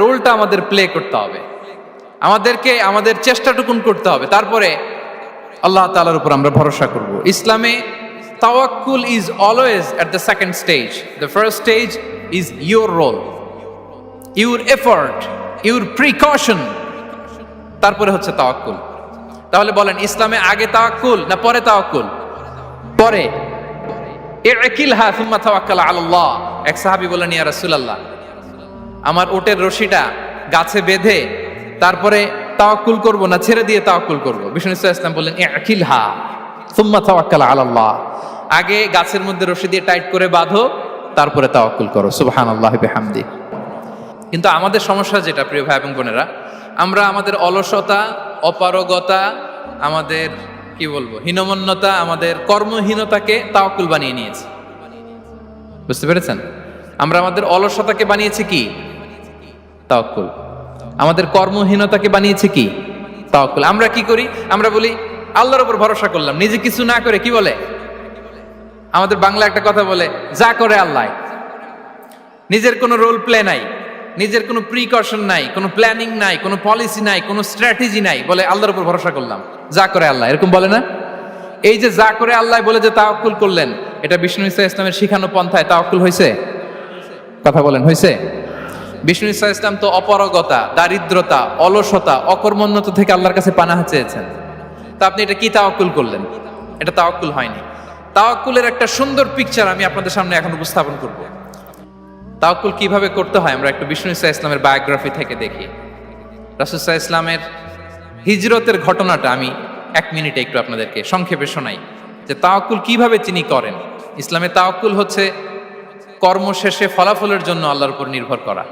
রোলটা আমাদের প্লে করতে হবে। আমাদেরকে, আমাদের চেষ্টাটুকুন করতে হবে। তারপরে আল্লাহ তালার উপর আমরা ভরসা করব। ইসলামে তাওয়াক্কুল is always at the second stage the first stage is your role your effort your precaution তারপরে হচ্ছে তাওয়াক্কুল। তাহলে বলেন, ইসলামে আগে তাওয়াক্কুল না পরে তাওয়াক্কুল? পরে। ইকিল হা সুম্মা তাওয়াক্কাল আলাল্লাহ। এক সাহাবী বলেন ইয়া রাসূলুল্লাহ আমার ওটের রশিটা গাছে বেঁধে তারপরে তাওয়াক্কুল করব না, ছেড়ে দিয়ে তাওয়াক্কুল করব। বিষ্ণু ইসলাম বললেন ইকিল হা সুম্মা তাওয়াক্কাল আলাল্লাহ। আগে গাছের মধ্যে রশি দিয়ে টাইট করে বাঁধো, তারপরে তাওয়াক্কুল করো। সুবহানাল্লাহি বিহামদি। কিন্তু আমাদের সমস্যা যেটা, প্রিয় ভাই এবং বোনেরা, আমরা আমাদের অলসতা, অপারগতা, আমাদের, কি বলব, হীনমন্যতা, আমাদের কর্মহীনতাকে তাওয়াক্কুল বানিয়ে নিয়েছি। বুঝতে পেরেছেন? আমরা আমাদের অলসতাকে বানিয়েছি কি? তাওয়াক্কুল। আমাদের কর্মহীনতাকে বানিয়েছে কি? তাওয়াক্কুল। আমরা কি করি? আমরা বলি, আল্লাহর উপর ভরসা করলাম। নিজে কিছু না করে কি বলে? আমাদের বাংলা একটা কথা বলে, যা করে আল্লাহ। নিজের কোনো রোল প্লে নাই, নিজের কোনো প্রিকশন নাই, কোনো প্ল্যানিং নাই, কোনো পলিসি নাই, কোনো স্ট্র্যাটেজি নাই, বলে আল্লাহর উপর ভরসা করলাম। যা করে আল্লাহ। এরকম বলে না? এই যে যা করে আল্লাহ বলে যে তাওয়াক্কুল করলেন, এটা বিষ্ণু ইসা ইসলামের শিখানো পন্থায় তাওয়াক্কুল হয়েছে কথা বলেন হয়েছে বিষ্ণু ইসা ইসলাম তো অপারগতা, দারিদ্রতা, অলসতা, অকর্মণ্যতা থেকে আল্লাহর কাছে পানাহা চেয়েছেন। তা আপনি এটা কি তাওয়াক্কুল করলেন? এটা তাওয়াক্কুল হয়নি। তাওয়াক্কুলের একটা সুন্দর পিকচার আমি আপনাদের সামনে এখন উপস্থাপন করব। তাওকুল কীভাবে করতে হয় আমরা একটু বিষ্ণু ইসা ইসলামের বায়োগ্রাফি থেকে দেখি। রাসুসাহ ইসলামের হিজরতের ঘটনাটা আমি এক মিনিটে একটু আপনাদেরকে সংক্ষেপে শোনাই। যে তাওকুল কীভাবে তিনি করেন? ইসলামে তাওকুল হচ্ছে কর্ম শেষে ফলাফলের জন্য আল্লাহর উপর নির্ভর করা।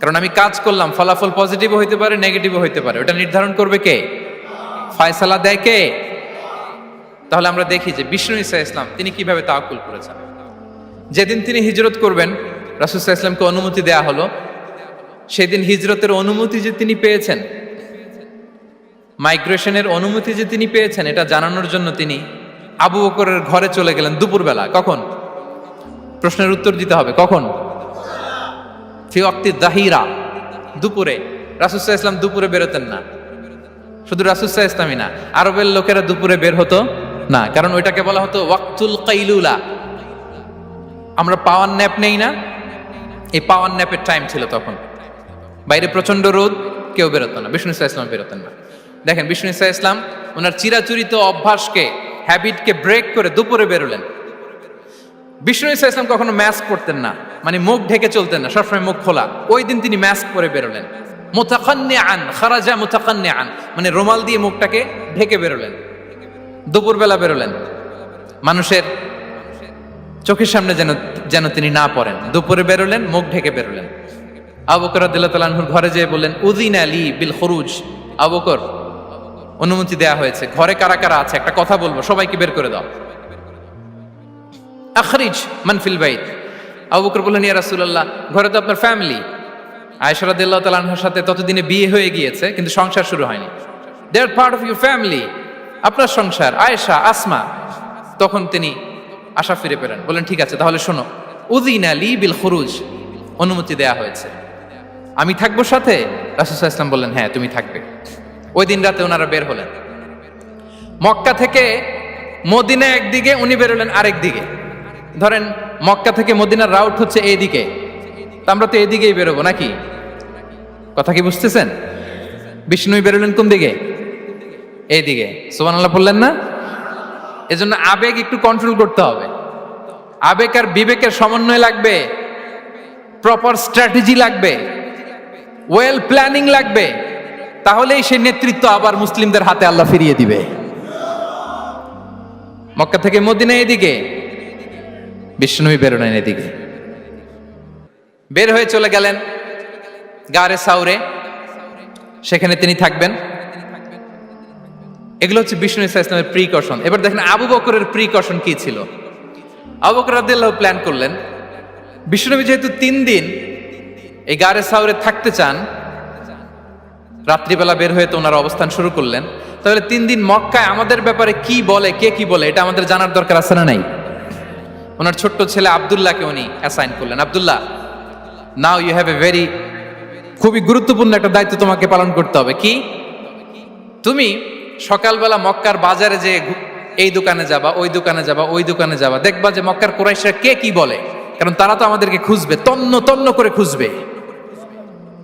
কারণ আমি কাজ করলাম, ফলাফল পজিটিভও হইতে পারে নেগেটিভও হইতে পারে। ওটা নির্ধারণ করবে কে? ফায়সালা দেয় কে? তাহলে আমরা দেখি যে বিষ্ণু ইসা ইসলাম, তিনি কীভাবে তাওকুল করেছেন। যেদিন তিনি হিজরত করবেন রাসুসাহ ইসলামকে অনুমতি দেয়া হলো। সেদিন হিজরতের অনুমতি যে তিনি পেয়েছেন, মাইগ্রেশনের অনুমতি যে তিনি পেয়েছেন, এটা জানানোর জন্য তিনি আবু বকরের ঘরে চলে গেলেন দুপুরবেলা। কখন? প্রশ্নের উত্তর দিতে হবে। কখন? ফি অক্তি দাহিরা, দুপুরে। রাসুসাহ ইসলাম দুপুরে বেরোতেন না। শুধু রাসুসাহ ইসলামই না, আরবের লোকেরা দুপুরে বের হতো না, কারণ ওইটাকে বলা হতো ওয়াক্তুল কাইলুলা। আমরা পাওয়ার ন্যাপ নেই না, এই পাওয়ার ন্যাপের টাইম ছিল তখন। বাইরে প্রচণ্ড রোদ, কেউ বেরোতো না, বিষ্ণু ইসা ইসলাম বেরোতেন না। দেখেন, বিষ্ণু ইসা ইসলাম ওনার চিরাচরিত অভ্যাসকে হ্যাবিটকে ব্রেক করে দুপুরে বেরোলেন। বিষ্ণু ইসা ইসলাম কখনো ম্যাস্ক করতেন না মানে মুখ ঢেকে চলতেন না, সবসময় মুখ খোলা। ওই দিন তিনি ম্যাস্ক পরে বেরোলেন। মোতাকান্নে আন খারাজা মোতাকান্নে আন মানে রুমাল দিয়ে মুখটাকে ঢেকে বেরোলেন। দুপুরবেলা বেরোলেন। মানুষের চোখের সামনে যেন যেন তিনি না পড়েন। দুপুরে বেরোলেন, মুখ ঢেকে বেরোলেন। আবকর আদিল্লাহুর ঘরে যেয়ে বললেন উদিন আলী বিল খরুজ। আবকর অনুমতি দেয়া হয়েছে। ঘরে কারা কারা আছে? একটা কথা বলব, সবাইকে বের করে দাও। আখরিজ মানফিল বাইত। আবুকর বললেন, ইয়া রাসূলুল্লাহ, ঘরে তো আপনার ফ্যামিলি। আয়েশা রাদিয়াল্লাহু তাআলার সাথে ততদিনে বিয়ে হয়ে গিয়েছে, কিন্তু সংসার শুরু হয়নি। They are part of your family আপনার সংসার, আয়েশা, আসমা। তখন তিনি আশা ফিরে পেলেন। বলেন ঠিক আছে, তাহলে শোনো। উদিন আলী বিল খরুজ। অনুমতি দেয়া হয়েছে। আমি থাকব সাথে? রাসুসাহ ইসলাম বললেন হ্যাঁ তুমি থাকবে। ওই দিন রাতে ওনারা বের হলেন। মক্কা থেকে মদিনা একদিকে, উনি বেরোলেন আরেক দিকে। ধরেন, মক্কা থেকে মদিনার রাউট হচ্ছে এই দিকে তা আমরা তো এদিকেই বেরোবো, নাকি? কথা কি বুঝতেছেন? বিষ্ণুই বেরোলেন কোন দিকে? এইদিকে। সোমান আল্লাহ বললেন না? এজন্য আবেগ একটু কন্ট্রোল করতে হবে। আবেগ আর বিবেকের সমন্বয় লাগবে। প্রপার স্ট্র্যাটেজি লাগবে। ওয়েল প্ল্যানিং লাগবে। তাহলেই সেই নেতৃত্ব আবার মুসলিমদের হাতে আল্লাহ ফিরিয়ে দিবে। মক্কা থেকে মদিনা এদিকে বিষ্ণুই বেরোলেন এদিকে। বের হয়ে চলে গেলেন গারে সাউরে। সেখানে তিনি থাকবেন। এগুলো হচ্ছে বিষ্ণু ইসা ইসলামের প্রিকশন এবার দেখেন আবু বকরের প্রিকশন কি ছিল? আবু বকর রাদিয়াল্লাহু প্ল্যান করলেন বিষ্ণুনবী যেহেতু তিন দিন এই গারে সাউরে থাকতে চান, রাত্রিবেলা বের হয়ে তো ওনার অবস্থান শুরু করলেন। তাহলে তিন দিন মক্কায় আমাদের ব্যাপারে কি বলে, কে কি বলে, এটা আমাদের জানার দরকার আছে না নাই? ওনার ছোট্ট ছেলে আবদুল্লাহকে উনি অ্যাসাইন করলেন। Abdullah now you have a very খুবই গুরুত্বপূর্ণ একটা দায়িত্ব তোমাকে পালন করতে হবে। কি? তুমি সকালবেলা মক্কার বাজারে যে এই দোকানে যাবা, ওই দোকানে যাবা, ওই দোকানে যাবা, দেখবা যে মক্কার কোরাইশরা কে কি বলে। কারণ তারা তো আমাদেরকে খুঁজবে, তন্ন তন্ন করে খুঁজবে।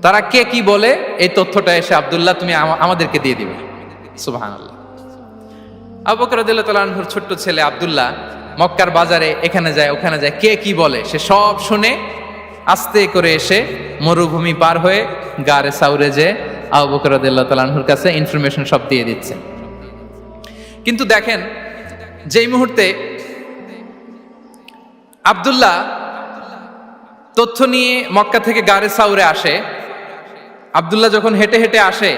তারা কে কি বলে, এই তথ্যটা এসে আবদুল্লাহ তুমি আমাদেরকে দিয়ে দিবে। আল্লাহ আবু বকর রাদিয়াল্লাহু আনহুর ছোট্ট ছেলে আব্দুল্লাহ মক্কার বাজারে, এখানে যায়, ওখানে যায়, কে কি বলে, সে সব শুনে আস্তে করে এসে মরুভূমি পার হয়ে গারে সাউরে যে আবু বকর রাদিয়াল্লাহু কাছে ইনফরমেশন সব দিয়ে দিচ্ছে। কিন্তু দেখেন, যেই মুহূর্তে আব্দুল্লাহ তথ্য নিয়ে মক্কা থেকে গারে সাউরে আসে, আব্দুল্লাহ যখন হেঁটে হেঁটে আসে,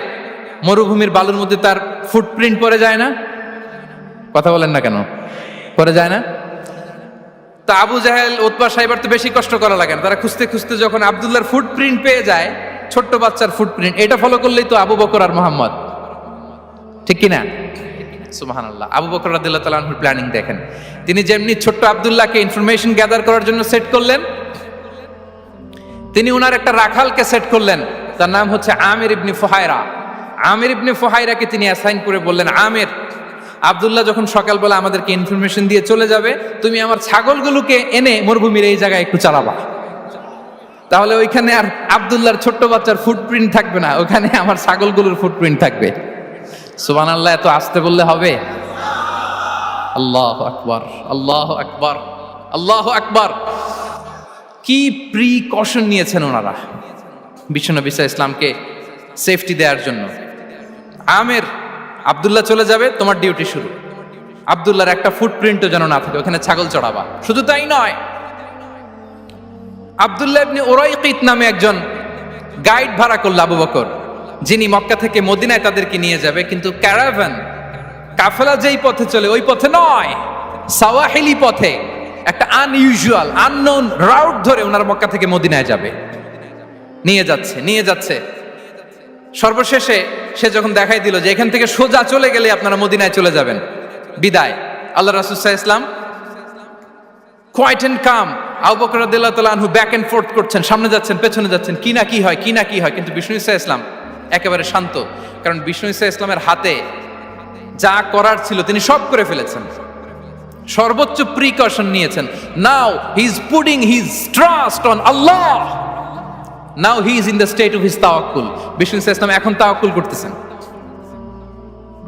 মরুভূমির বালুর মধ্যে তার ফুটপ্রিন্ট পড়ে যায় না? কথা বলেন না কেন? পড়ে যায় না? তা আবু জাহেল উৎপা সাহেবার তো বেশি কষ্ট করা লাগে না। তারা খুঁজতে খুঁজতে যখন আবদুল্লাহর ফুটপ্রিন্ট পেয়ে যায়, ছোট্ট বাচ্চার ফুটপ্রিন্ট এটা ফলো করলেই তো আবু বকর আর মোহাম্মদ। ঠিক কিনা সুবাহান আল্লাহ আবু বকর রাদিল্লাহ তালাহুর প্ল্যানিং দেখেন। তিনি যেমনি ছোট্ট আবদুল্লাহকে ইনফরমেশন গ্যাদার করার জন্য সেট করলেন, তিনি ওনার একটা রাখালকে সেট করলেন। তার নাম হচ্ছে আমির ইবনি ফোহায়রা আমির ইবনি ফোহাইরাকে তিনি অ্যাসাইন করে বললেন, আমির আব্দুল্লাহ যখন সকালবেলা আমাদেরকে ইনফরমেশন দিয়ে চলে যাবে, তুমি আমার ছাগলগুলোকে এনে মরুভূমির এই জায়গায় একটু চালাবা। তাহলে ওইখানে আর আব্দুল্লাহর ছোট্ট বাচ্চার ফুটপ্রিন্ট থাকবে না, ওখানে আমার ছাগলগুলোর ফুটপ্রিন্ট থাকবে। সুবান আল্লাহ এত আসতে বললে হবে? আল্লাহ আকবার আল্লাহ আকবার আল্লাহ আকবার। কি প্রিকশন নিয়েছেন ওনারা বিশ্বনবী সাল্লাল্লাহু ইসলামকে সেফটি দেওয়ার জন্য? আমের আব্দুল্লাহ চলে যাবে, তোমার ডিউটি শুরু। আব্দুল্লাহর একটা ফুটপ্রিন্টও যেন না থাকে, ওখানে ছাগল চড়াবা। শুধু তাই নয়, আব্দুল্লাহ ইবনে ওরাইকিত নামে একজন গাইড ভাড়া করল আবু বকর। যিনি মক্কা থেকে মদিনায় তাদেরকে নিয়ে যাবে, কিন্তু ক্যারাভ্যান কাফেলা যেই পথে চলে, ওই পথে নয়, সাওয়াহিলি পথে, একটা আনইউজুয়াল আননোন রাউট ধরে ওনার মক্কা থেকে মদিনায় যাবে। নিয়ে যাচ্ছে নিয়ে যাচ্ছে। সর্বশেষে সে যখন দেখাই দিল যে এখান থেকে সোজা চলে গেলে আপনারা মদিনায় চলে যাবেন। বিদায়। আল্লাহ রাসুসাহ Islam quite and come back and forth করছেন, সামনে যাচ্ছেন, পেছনে যাচ্ছেন, কি না কি হয়, কি না কি হয়। কিন্তু বিষ্ণু ইসা ইসলাম একেবারে শান্ত। কারণ বিষ্ণু ইসা ইসলামের হাতে যা করার ছিল তিনি সব করে ফেলেছেন। সর্বোচ্চ প্রিকশন নিয়েছেন। Now he is putting his trust on Allah now he is in the state of his তাওয়াক্কুল। বিষ্ণু ইসা ইসলাম এখন তাওয়াক্কুল করতেছেন।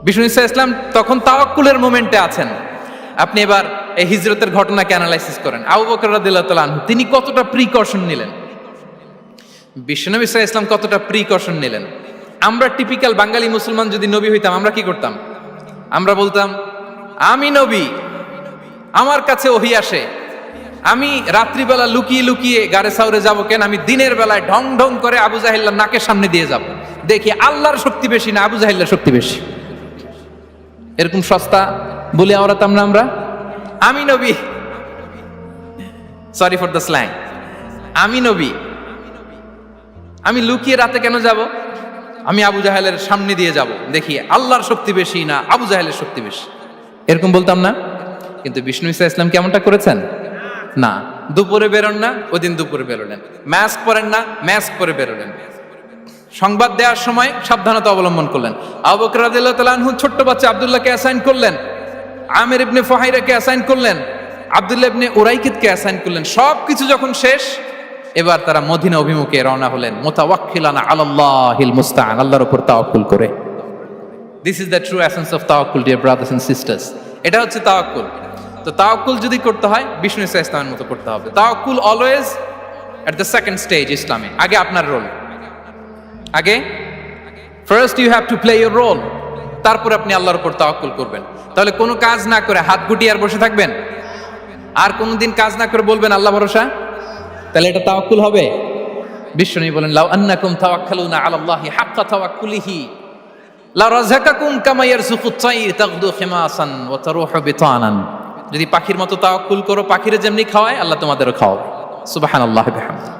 বিষ্ণু ইসা ইসলাম তখন তাওয়াক্কুলের মোমেন্টে আছেন। আপনি এবার এই হিজরতের ঘটনাকে অ্যানালাইসিস করেন। আবু বকর আনহু, তিনি কতটা প্রিকশন নিলেন? বিশ্বনবী ইসা ইসলাম কতটা প্রিকশন নিলেন? আমরা টিপিক্যাল বাঙালি মুসলমান যদি নবী হইতাম, আমরা কি করতাম? আমরা বলতাম, আমি নবী, আমার কাছে ওহি আসে। আমি রাত্রিবেলা লুকিয়ে লুকিয়ে গাড়ে সাউরে যাব কেন? আমি দিনের বেলায় ঢং ঢং করে আবু জাহিল্লার নাকের সামনে দিয়ে যাব। দেখি আল্লাহর শক্তি বেশি না আবু জাহিল্লার শক্তি বেশি। এরকম সস্তা বলে আওড়াতাম না আমরা আমি নবী। সরি ফর দ্য স্ল্যাং আমি নবী। আমি লুকিয়ে রাতে কেন যাব? আমি আবু জাহেলের সামনে দিয়ে যাব। দেখি আল্লাহর শক্তি বেশি না আবু জাহেলের শক্তি বেশি। এরকম বলতাম না? কিন্তু বিষ্ণু ইসা ইসলাম কেমনটা করেছেন? না, দুপুরে বেরোন না ওই দিন দুপুরে বেরোলেন। ম্যাস্ক পরেন না ম্যাস্ক পরে বেরোলেন। সংবাদ দেওয়ার সময় সাবধানতা অবলম্বন করলেন। আবু বকর রাদিয়াল্লাহু ছোট্ট বাচ্চা আব্দুল্লাহকে অ্যাসাইন করলেন। আমির ইবনে ফাহাইরাকে অ্যাসাইন করলেন। আব্দুল্লাহ ইবনে উরাইকিতকে অ্যাসাইন করলেন। সব কিছু যখন শেষ, এবার তারা মদিনা অভিমুখে রওনা হলেন। মুতাওয়াক্কিলানা আলাল্লাহিল মুস্তাআন, আল্লাহর উপর তাওয়াক্কুল করে। This is the true essence of তাওয়াক্কুল ডিয়ার ব্রাদার্স এন্ড সিস্টার্স এটা হচ্ছে তাওয়াক্কুল। তো তাওকুল যদি করতে হয়, বিষ্ণু ইসা ইসলামের মতো করতে হবে। Tawakkul always at the second stage ইসলামে, আগে আপনার রোল আগে? First you have to play your role তারপর আপনি আল্লাহর উপর তাওয়াক্কুল করবেন। তাহলে কোনো কাজ না করে হাত গুটিয়ে আর বসে থাকবেন? আর কোনোদিন কাজ না করে বলবেন আল্লাহ ভরসা? তাহলে এটা তাওয়াক্কুল হবে। বিশ্বনী বলেন, লাউ আন্নাকুম তাওয়াক্কালুনা আলাল্লাহি হাক্কা তাওয়াক্কুলিহি। লা রাযাকাকুম কামা ইয়ারযুকুত তাইর তাগদু খিমাসান ওয়া তারুহু বিতানান। যদি পাখির মতো তাওয়াক্কুল করো পাখিরে যেমনি খাওয়ায় আল্লাহ তোমাদেরও খাওয়াবে। আল্লাহ বিহামদিহি।